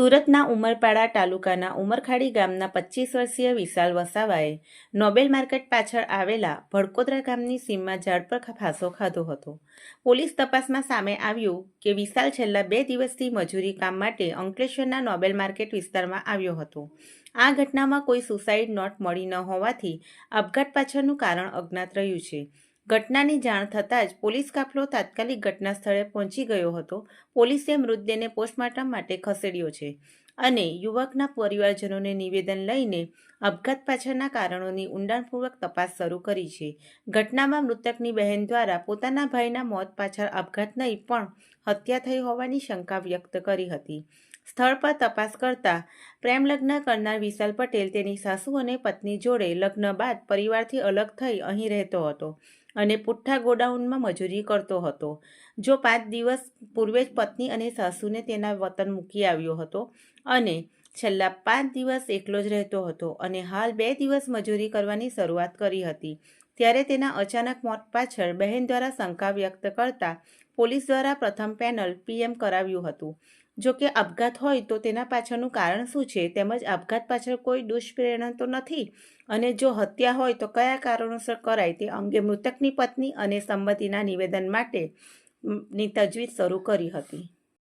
સુરતના ઉમરપાડા તાલુકાના ઉમરખાડી ગામના પચીસ વર્ષીય વિશાલ વસાવાએ નોબેલ માર્કેટ પાછળ આવેલા ભડકોદરા ગામની સીમમાં ઝાડ પર ફાંસો ખાધો હતો. પોલીસ તપાસમાં સામે આવ્યું કે વિશાલ છેલ્લા બે દિવસથી મજૂરી કામ માટે અંકલેશ્વરના નોબેલ માર્કેટ વિસ્તારમાં આવ્યો હતો. આ ઘટનામાં કોઈ સુસાઇડ નોટ મળી ન હોવાથી અપઘાત પાછળનું કારણ અજ્ઞાત રહ્યું છે. ઘટનાની જાણ થતાં જ પોલીસ કાફલો તાત્કાલિક ઘટના સ્થળે પહોંચી ગયો હતો. પોલીસે મૃતદેહને પોસ્ટમોર્ટમ માટે ખસેડ્યો છે અને યુવકના પરિવારજનોને નિવેદન લઈને આપઘાત પાછળના કારણોની ઊંડાણપૂર્વક તપાસ શરૂ કરી છે. ઘટનામાં મૃતકની બહેન દ્વારા પોતાના ભાઈના મોત પાછળ આપઘાત નહીં, પણ હત્યા થઈ હોવાની શંકા વ્યક્ત કરી હતી. સ્થળ પર તપાસ કરતા પ્રેમ લગ્ન કરનાર વિશાલ પટેલ તેની સાસુ અને પત્ની જોડે લગ્ન બાદ પરિવારથી અલગ થઈ અહીં રહેતો હતો. અને પુઠ્ઠા ગોડાઉનમાં મજૂરી કરતો હતો. જો પાંચ દિવસ પૂર્વે જ પત્ની અને સાસુને તેના વતન મૂકી આવ્યો હતો અને છેલ્લા પાંચ દિવસ એકલો જ રહેતો હતો અને હાલ બે દિવસ મજૂરી કરવાની શરૂઆત કરી હતી. ત્યારે તેના અચાનક મોત પાછળ બહેન દ્વારા શંકા વ્યક્ત કરતા પોલીસ દ્વારા પ્રથમ પેનલ પીએમ કરાવ્યું હતું. જો કે આપઘાત હોય તો તેના પાછળનું કારણ શું છે? તેમજ આપઘાત પાછળ કોઈ દુષ્પ્રેરણા તો નથી? અને જો હત્યા હોય તો કયા કારણોસર કરાય? તે અંગે મૃતકની પત્ની અને સંમતિના નિવેદન માટે ની તજવીજ શરૂ કરી હતી.